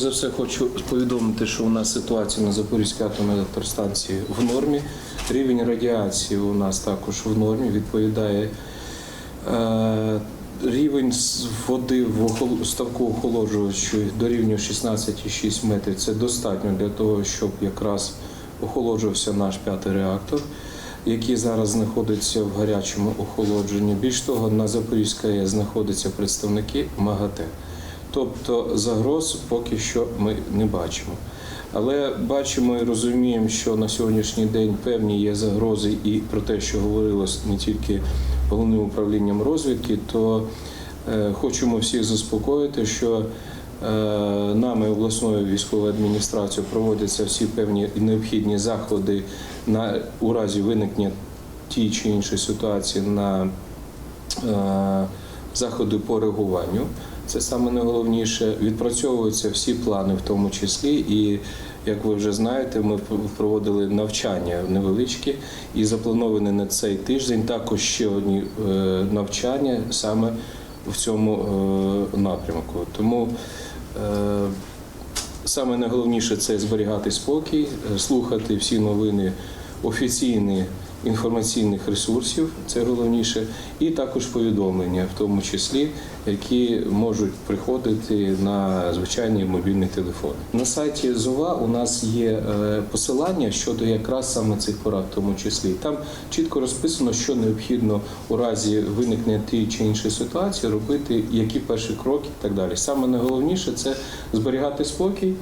за все хочу повідомити, що у нас ситуація на Запорізькій атомній електростанції в нормі. Рівень радіації у нас також в нормі, відповідає е, рівень води в ставку охолоджувачу дорівнює 16,6 метрів. Це достатньо для того, щоб якраз охолоджувався наш п'ятий реактор, який зараз знаходиться в гарячому охолодженні. Більш того, на Запорізькій знаходяться представники МАГАТЕ. Тобто загроз поки що ми не бачимо. Але бачимо і розуміємо, що на сьогоднішній день певні є загрози, і про те, що говорилось не тільки головним управлінням розвідки, то е, хочемо всіх заспокоїти, що е, нами обласною військовою адміністрацією проводяться всі певні необхідні заходи на у разі виникнення тієї чи іншої ситуації на е, заходи по реагуванню. Це саме найголовніше. Відпрацьовуються всі плани, в тому числі. І як ви вже знаєте, ми проводили навчання невеличкі і заплановані на цей тиждень також ще одні е, навчання саме в цьому е, напрямку. Тому е, Саме найголовніше це зберігати спокій, слухати всі новини офіційні інформаційних ресурсів, це головніше, і також повідомлення, в тому числі, які можуть приходити на звичайні мобільні телефони. На сайті ЗОВА у нас є е, посилання щодо якраз саме цих порад, в тому числі. Там чітко розписано, що необхідно у разі виникнення тієї чи іншої ситуації робити, які перші кроки і так далі. Саме найголовніше це зберігати спокій.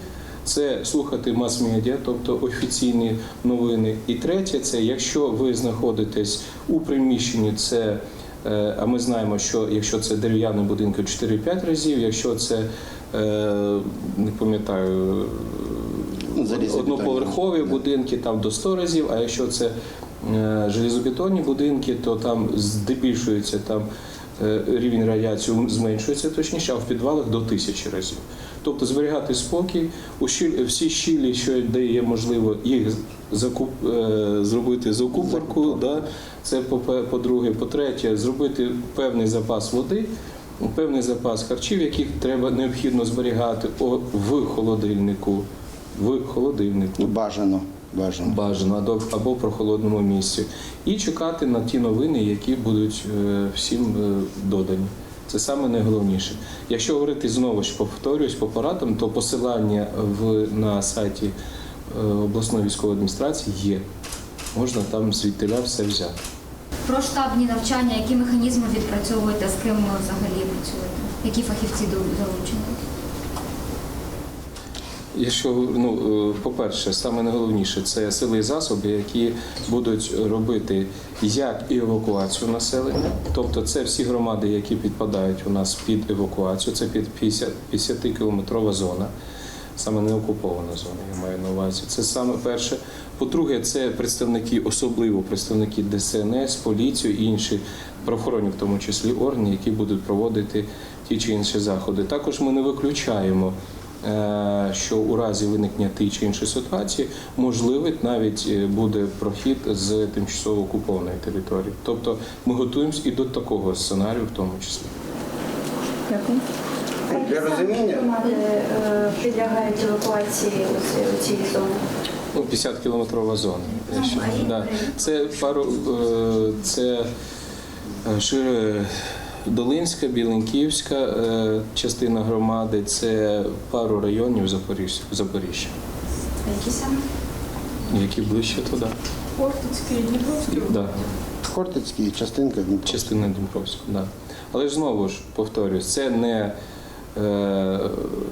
Це слухати мас-медіа, тобто офіційні новини. І третє, це якщо ви знаходитесь у приміщенні, це е, а ми знаємо, що якщо це дерев'яний будинок 4-5 разів, якщо це е, не пам'ятаю Ну, одноповерхові будинки, там до 100 разів. А якщо це е, железобетонні будинки, то там здебільшується там рівень радіації зменшується точніше, а в підвалах до тисячі разів. Тобто зберігати спокій, всі щілі, що де є можливо, їх закуп, е, зробити закупорку. Да? Це по- по-друге. По-третє, зробити певний запас води, певний запас харчів, яких треба необхідно зберігати в холодильнику. В холодильнику Бажано. Бажано. бажано або- або в прохолодному місці, і чекати на ті новини, які будуть е, всім е, додані. Це саме найголовніше. Якщо говорити знову ж повторюсь по порадам, то посилання в на сайті е, обласної військової адміністрації є. Можна там звідтиля все взяти. Про штабні навчання, які механізми відпрацьовуєте, з ким ви взагалі працюєте? Які фахівці до- залучені? Якщо ну е, по-перше, саме найголовніше це сили і засоби, які будуть робити як і евакуацію населення, тобто це всі громади, які підпадають у нас під евакуацію, це під 50, 50 кілометрова зона, саме не окупована зона, я маю на увазі. Це саме перше. По-друге, це представники, особливо представники ДСНС, поліцію і інші правоохоронні, в тому числі органи, які будуть проводити ті чи інші заходи. Також ми не виключаємо що у разі виникнення тієї чи іншої ситуації можливий навіть е, буде прохід з тимчасово окупованої території. Тобто ми готуємося і до такого сценарію, в тому числі. Дякую. Для розуміння Громади е, підлягають евакуації у ці- цій зоні. Ну, 50 кілометрова зона. Це пару е, це е, Шире Долинська, Біленківська е, частина громади, це пару районів Запоріжжя, Запоріжжя, які саме? які ближче туди. Хортицький, Дніпровський. Да. Хортицький, частинка Дніпро. Частина Дніпровського, да. Але ж знову ж повторюсь, це не е,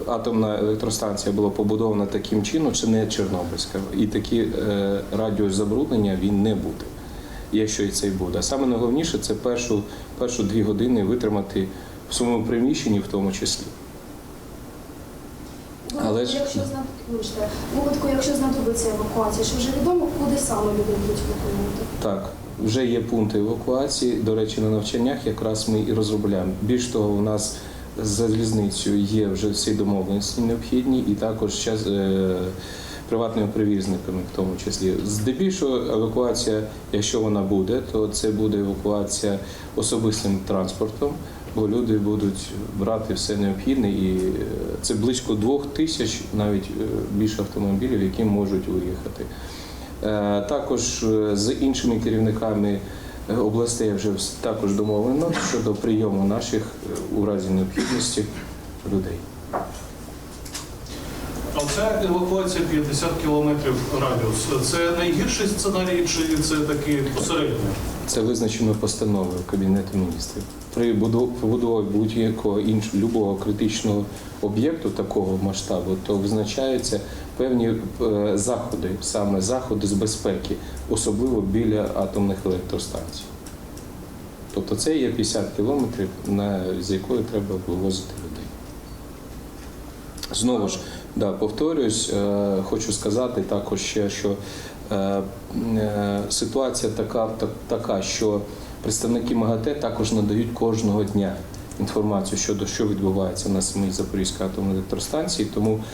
атомна електростанція була побудована таким чином, чи не Чорнобильська. І такий е, радіус забруднення він не буде, якщо і це й буде. А саме найголовніше це першу, першу дві години витримати в своєму приміщенні в тому числі. Але ж Якщо знад... Вибачте, випадку, якщо знадобиться евакуація, що вже відомо, куди саме люди будуть евакуювати? Так, вже є пункти евакуації. До речі, на навчаннях якраз ми і розробляємо. Більш того, у нас з залізницею є вже всі домовленості необхідні, і також час е, приватними перевізниками, в тому числі. Здебільшого евакуація, якщо вона буде, то це буде евакуація особистим транспортом. бо люди будуть брати все необхідне, і е, це близько двох тисяч, навіть е, більше автомобілів, які можуть виїхати. Е, Також з іншими керівниками областей вже також домовлено щодо прийому наших у разі необхідності людей. А Оця евакуація 50 кілометрів радіус. Це найгірший сценарій, чи це такий посередньо? Це визначено постановою Кабінету міністрів. При побудові будь-якого іншого любого критичного об'єкту такого масштабу, то визначаються певні е, заходи, саме заходи з безпеки, особливо біля атомних електростанцій. Тобто це є 50 кілометрів, з якої треба вивозити людей. Знову ж, да, повторюсь, е, хочу сказати також ще, що е, е, ситуація така, така, що представники МАГАТЕ також надають кожного дня інформацію щодо що відбувається на самій Запорізькій атомній електростанції. Тому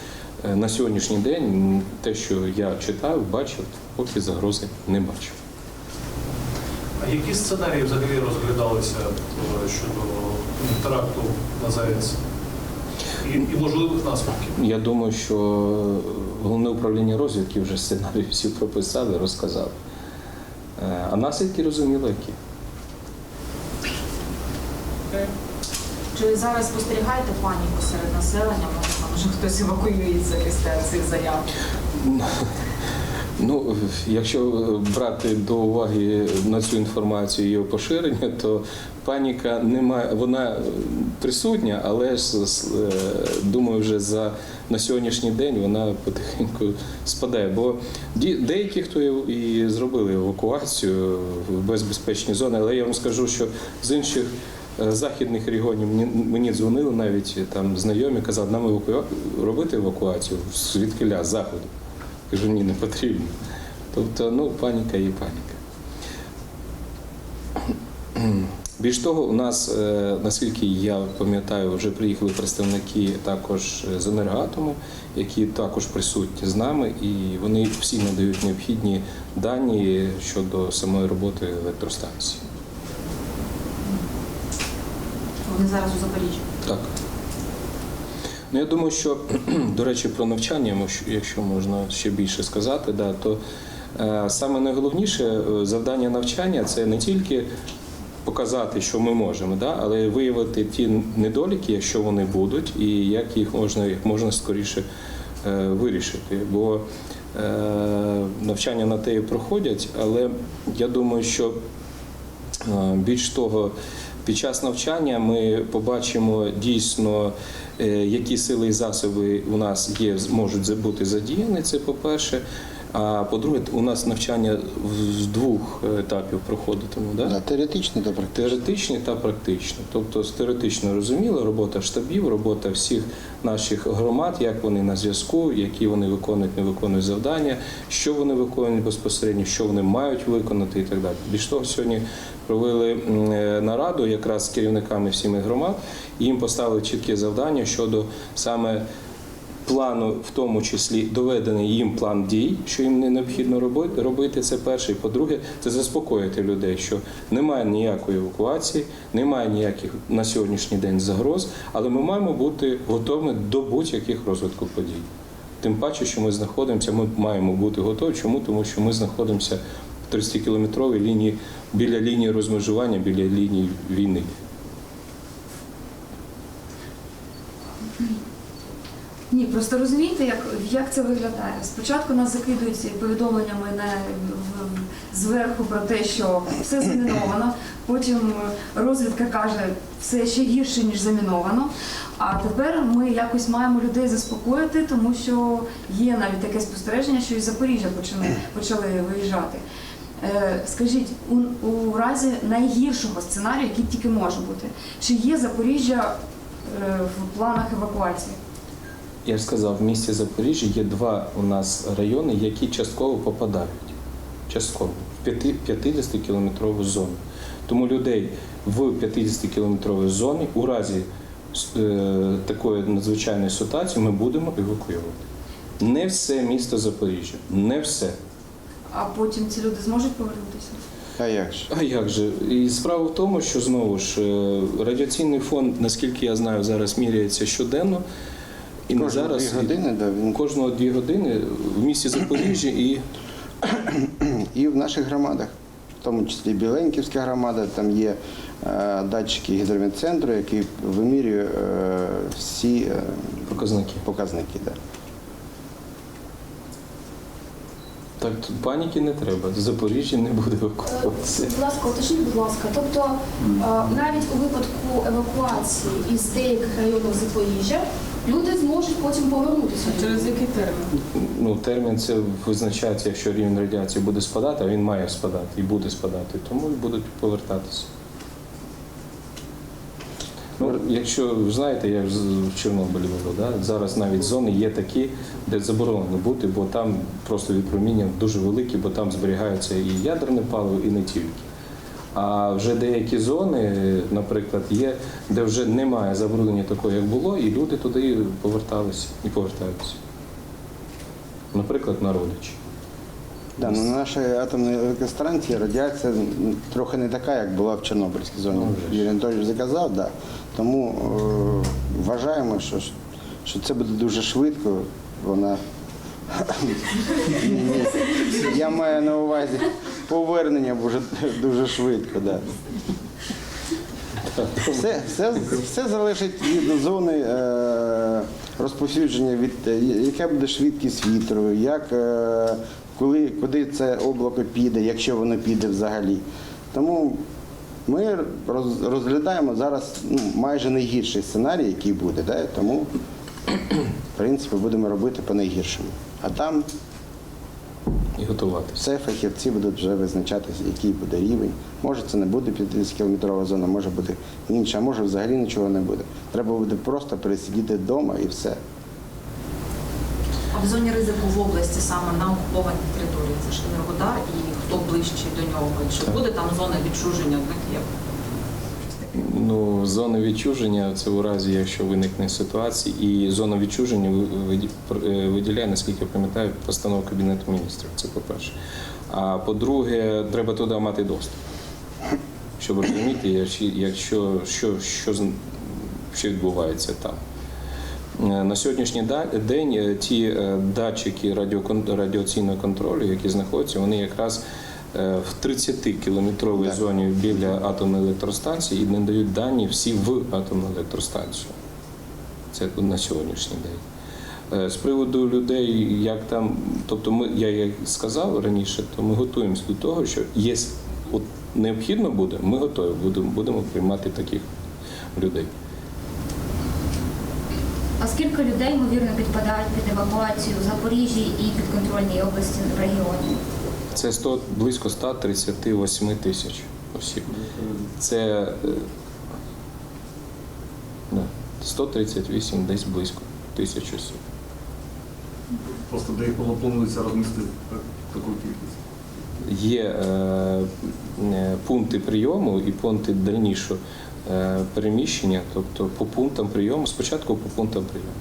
на сьогоднішній день те, що я читав, бачив, поки загрози не бачив. А які сценарії взагалі розглядалися щодо теракту на ЗАЕС? І, і можливих наслідків? Я думаю, що головне управління розвідки вже сценарій всі прописали, розказали. Е, А наслідки розуміли, які. Чи зараз спостерігаєте паніку серед населення? Може, може хтось евакуюється після цих заяв? Ну, якщо брати до уваги на цю інформацію і її поширення, то паніка немає, вона присутня, але ж е, думаю, вже за на сьогоднішній день вона потихеньку спадає. Бо деякі, хто і і зробили евакуацію в безпечні зони, але я вам скажу, що з інших е, західних регіонів мені, дзвонили навіть там знайомі, казали, нам евакуа... робити евакуацію звідкиля з заходу. Кажу, ні, не потрібно. Тобто, ну, паніка є паніка. Більш того, у нас, е, наскільки я пам'ятаю, вже приїхали представники також з енергоатому, які також присутні з нами, і вони всі надають необхідні дані щодо самої роботи електростанції. Вони зараз у Запоріжжі. Так. Ну, я думаю, що, до речі, про навчання, якщо можна ще більше сказати, да, то е, саме найголовніше е, завдання навчання це не тільки показати, що ми можемо, да, але виявити ті недоліки, якщо вони будуть, і як їх можна як можна скоріше е, вирішити. Бо е, навчання на те і проходять, але я думаю, що Е, Більш того, під час навчання ми побачимо дійсно, е, які сили і засоби у нас є, можуть бути задіяні. Це по-перше. А по-друге, у нас навчання з двох етапів проходитиме. Да? Да, теоретично та практично. Теоретичні та практичні. Тобто з теоретично розуміло, робота штабів, робота всіх наших громад, як вони на зв'язку, які вони виконують, не виконують завдання, що вони виконують безпосередньо, що вони мають виконати і так далі. Більш того, сьогодні провели е, нараду якраз з керівниками всіми громад, і їм поставили чітке завдання щодо саме плану, в тому числі доведений їм план дій, що їм не необхідно робити. Це перше. І по-друге, це заспокоїти людей, що немає ніякої евакуації, немає ніяких на сьогоднішній день загроз, але ми маємо бути готовими до будь-яких розвитків подій. Тим паче, що ми знаходимося, ми маємо бути готові. Чому? Тому що ми знаходимося в 30-кілометровій лінії біля лінії розмежування, біля лінії війни. Ні, просто розумієте, як, як це виглядає. Спочатку нас закидують повідомленнями на, зверху про те, що все заміновано. Потім розвідка каже, все ще гірше, ніж заміновано. А тепер ми якось маємо людей заспокоїти, тому що є навіть таке спостереження, що із Запоріжжя почали, почали виїжджати. Е, Скажіть, у, у разі найгіршого сценарію, який тільки може бути, чи є Запоріжжя е, в планах евакуації? Я ж сказав, в місті Запоріжжя є два у нас райони, які частково попадають. Частково в 50-кілометрову зону. Тому людей в 50-кілометровій зоні у разі е, такої надзвичайної ситуації ми будемо евакуювати. Не все місто Запоріжжя, не все. А потім ці люди зможуть повернутися? А як ж? А як же? І справа в тому, що знову ж е, радіаційний фон, наскільки я знаю, зараз міряється щоденно. І не зараз дві години, да, він кожного дві години в місті Запоріжжя і і в наших громадах, в тому числі Біленьківська громада, там є е, датчики гідрометцентру, які вимірюють е, всі е, показники. показники. Да. Так тут паніки не треба. В Запоріжжі не буде евакуації. Будь ласка, уточніть, будь ласка. Тобто е, навіть у випадку евакуації із деяких районів Запоріжжя люди зможуть потім повернутися. Через який термін? Ну, термін це визначається, якщо рівень радіації буде спадати, а він має спадати і буде спадати, тому і будуть повертатися. Ну, якщо ви знаєте, я ж в Чорнобилі був, да? зараз навіть зони є такі, де заборонено бути, бо там просто відпроміння дуже великі, бо там зберігається і ядерне паливо, і не тільки. А вже деякі зони, наприклад, є, де вже немає забруднення такого, як було, і люди туди поверталися і повертаються. Наприклад, на родичі. Да, ну, на нашій атомній електростанції радіація трохи не така, як була в Чорнобильській зоні. Ну. Юрій Анатолійович заказав, да. тому е, вважаємо, що, що це буде дуже швидко. Вона я маю на увазі повернення буде дуже швидко. Да. Все, все, все залежить від зони е, розповсюдження, від е, яка буде швидкість вітру, як, е, коли, куди це облако піде, якщо воно піде взагалі. Тому ми роз- розглядаємо зараз ну, майже найгірший сценарій, який буде. Да? Тому, в принципі, будемо робити по найгіршому. А там І готуватися. все фахівці будуть вже визначатися, який буде рівень. Може це не буде 50-кілометрова зона, може бути інша, а може взагалі нічого не буде. Треба буде просто пересидіти вдома і все. А в зоні ризику в області саме на окупованій території це ж Енергодар і хто ближче до нього? Чи буде там зона відчуження одних є? Ну, зона відчуження це у разі, якщо виникне ситуація, і зона відчуження е, виділяє, наскільки я пам'ятаю, постанова Кабінету міністрів. Це по-перше. А по-друге, треба туди мати доступ, щоб розуміти, якщо, що, що, що відбувається там. Е, На сьогоднішній день е, ті датчики радіаційного контролю, які знаходяться, вони якраз в 30-кілометровій Так. зоні біля атомної електростанції і надають дані всі в атомну електростанцію. Це на сьогоднішній день. Е, З приводу людей, як там, тобто ми, я як сказав раніше, то ми готуємося до того, що є от необхідно буде, ми готові будемо, будемо приймати таких людей. А скільки людей, ймовірно, підпадають під евакуацію в Запоріжжі і підконтрольній області в регіоні? Це 100, близько 138 тисяч осіб. Це е, да, 138 десь близько тисяч осіб. Просто де їх планується розмістити таку кількість. Є е, е, пункти прийому і пункти дальнішого е, переміщення, тобто по пунктам прийому, спочатку по пунктам прийому.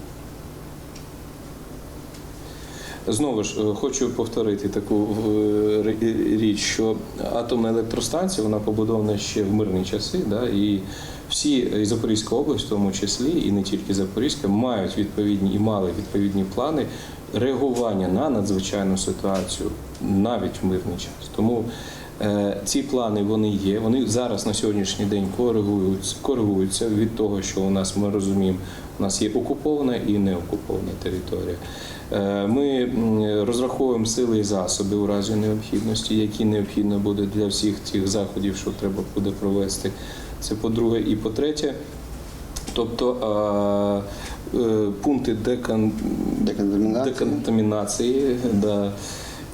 Знову ж е, хочу повторити таку е, річ, що атомна електростанція вона побудована ще в мирні часи, да, і всі і Запорізька область, в тому числі, і не тільки Запорізька, мають відповідні і мали відповідні плани реагування на надзвичайну ситуацію навіть в мирний час. Тому е, ці плани вони є. Вони зараз на сьогоднішній день коригуються, коригуються від того, що у нас ми розуміємо, у нас є окупована і неокупована територія. Е, Ми розраховуємо сили і засоби у разі необхідності, які необхідно буде для всіх тих заходів, що треба буде провести. Це по-друге. І по-третє, тобто е, пункти декон... Деконтамінації. деконтамінації, да.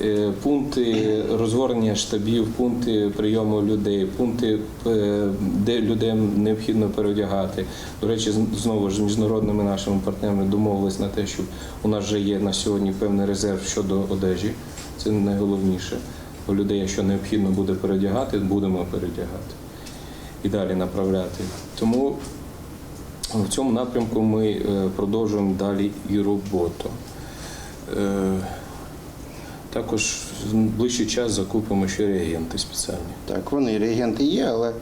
Е, пункти розгорнення штабів, пункти прийому людей, пункти, е, де людей необхідно переодягати. До речі, знову ж міжнародними нашими партнерами домовились на те, що у нас вже є на сьогодні певний резерв щодо одежі. Це найголовніше. У людей, якщо необхідно буде переодягати, будемо переодягати і далі направляти. Тому в цьому напрямку ми е, продовжуємо далі і роботу. Також в ближчий час закупимо ще реагенти спеціальні. Так, вони реагенти є, але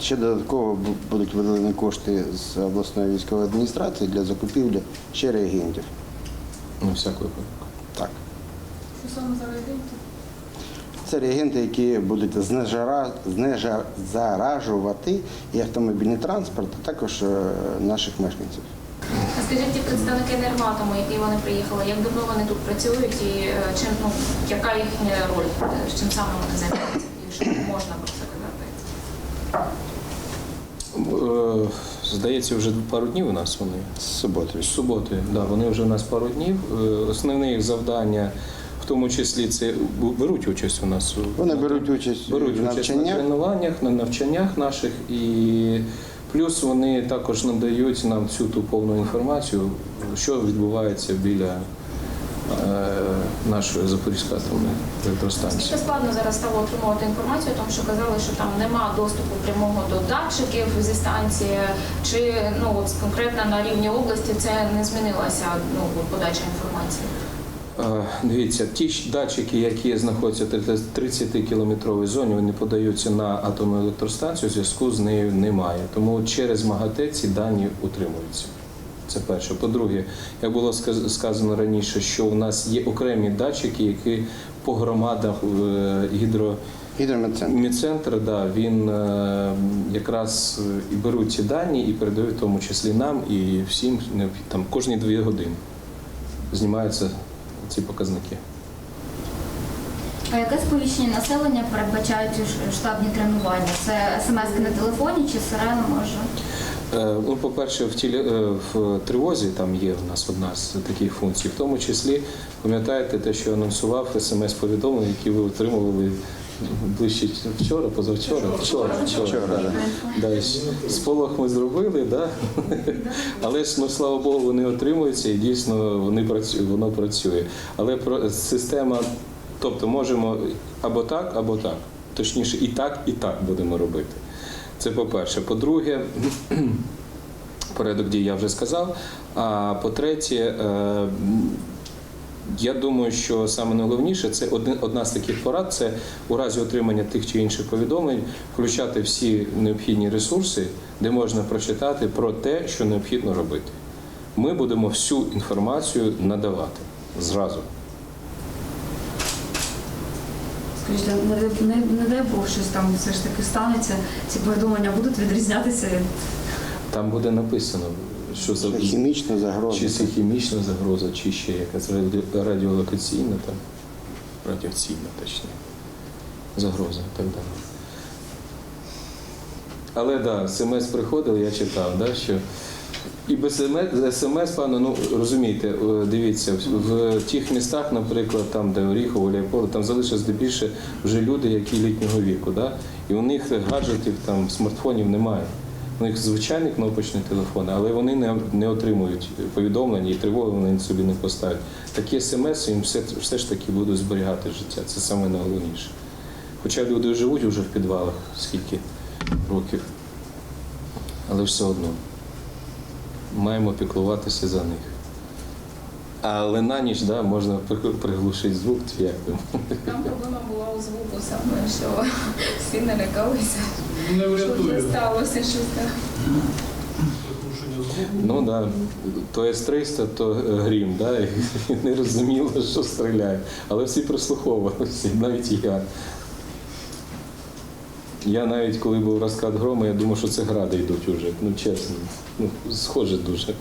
ще додатково будуть виділені кошти з обласної військової адміністрації для закупівлі ще реагентів. На всяк випадок. Так. Що саме за реагенти? Це реагенти, які будуть знежара- знезаражувати і автомобільний транспорт, а також е, наших мешканців. Скажіть, ті представники енергоатому, які вони приїхали, як давно вони тут працюють і е, чим ну яка їхня роль? Е, Чим саме вони займаються, якщо можна про це казати? Е, Здається, вже пару днів у нас вони. З суботи. З суботи, да, вони вже у нас пару днів. Основне їх завдання, в тому числі, це беруть участь у нас. у- Вони беруть участь беруть в участь на тренуваннях, на навчаннях наших і плюс вони також надають нам всю ту повну інформацію, що відбувається біля е, нашої Запорізької атомної електростанції. Скільки складно зараз стало отримувати інформацію, тому що казали, що там нема доступу прямого до датчиків зі станції, чи ну от конкретно на рівні області це не змінилася ну подача інформації. Дивіться, ті датчики, які знаходяться в 30-кілометровій зоні, вони подаються на атомну електростанцію, зв'язку з нею немає. Тому через МАГАТЕ ці дані утримуються. Це перше. По-друге, як було сказано раніше, що у нас є окремі датчики, які по громадах е, гідро. Гідрометцентр. Да, він е, якраз е, і беруть ці дані і передають в тому числі нам і всім там кожні дві години знімаються ці показники. А яке сповіщення населення передбачають штабні тренування? Це смс на телефоні чи сирена може? Е, Ну, по-перше, в, тілі, е, в тривозі там є у нас одна з таких функцій. В тому числі, пам'ятаєте те, що анонсував смс-повідомлення, які ви отримували ближче вчора, позавчора, вчора, вчора. Вчора, да. да. Сполох ми зробили, да? але ж ну, слава Богу, вони отримуються і дійсно вони працю, воно працює. Але система, тобто можемо або так, або так. Точніше, і так, і так будемо робити. Це по-перше. По-друге, порядок дій я вже сказав. А по-третє, е, я думаю, що саме найголовніше це одна з таких порад це у разі отримання тих чи інших повідомлень включати всі необхідні ресурси, де можна прочитати про те, що необхідно робити. Ми будемо всю інформацію надавати зразу. Скажіть, не, не, не дай Бог, щось там все ж таки станеться, ці повідомлення будуть відрізнятися Там буде написано, що за Хімічна загроза. чи це хімічна загроза, чи ще якась раді- радіолокаційна, там, радіаційна, точніше, загроза і так далі. Але так, да, смс приходили, я читав, да, що і без смс, пане, ну розумієте, е, дивіться, в, тих містах, наприклад, там, де Оріхово, Ляйполе, там залишилось здебільше вже люди, які літнього віку, да? і у них гаджетів, там, смартфонів немає. У них звичайні кнопочні телефони, але вони не, не отримують повідомлення і тривоги вони собі не поставлять. Такі смс їм все, все ж таки будуть зберігати життя. Це саме найголовніше. Хоча люди живуть вже в підвалах скільки років, але все одно маємо піклуватися за них. Але на ніч да, можна при- приглушити звук, як. Там проблема була у звуку саме, що всі налякалися. Не врятує це сталося, щось так. Ну да, то С-300, то е, грім, да, і не розуміло, що стріляє. Але всі прислуховувалися, навіть я. Я навіть коли був розкат грому, я думав, що це гради йдуть уже. Ну чесно. Ну, схоже дуже.